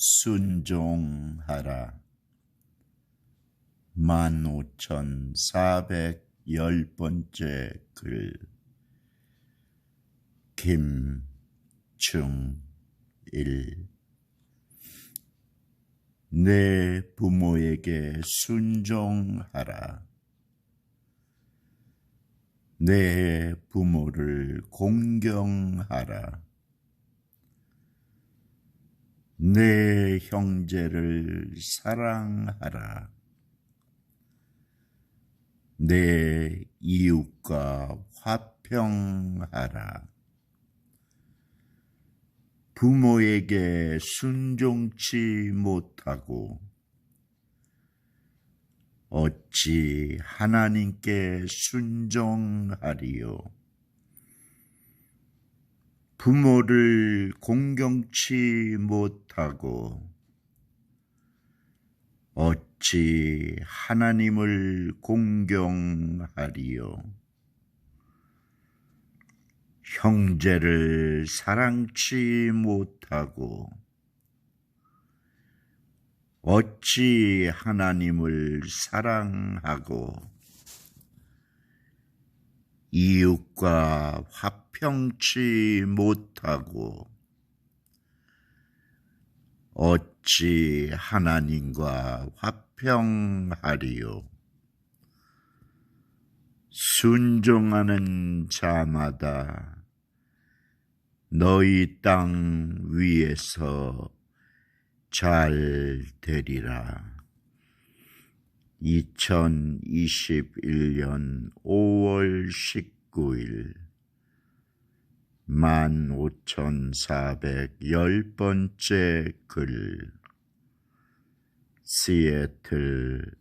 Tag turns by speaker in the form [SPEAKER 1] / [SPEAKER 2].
[SPEAKER 1] 순종하라. 15,410번째 글 김충일 내 부모에게 순종하라. 내 부모를 공경하라. 내 형제를 사랑하라. 내 이웃과 화평하라. 부모에게 순종치 못하고 어찌 하나님께 순종하리요? 부모를 공경치 못하고 어찌 하나님을 공경하리요? 형제를 사랑치 못하고 어찌 하나님을 사랑하고 이웃과 화평치 못하고 어찌 하나님과 화평하리요? 순종하는 자마다 너희 땅 위에서 잘 되리라. 2021년 5월 19일 15,410번째 글 시애틀에서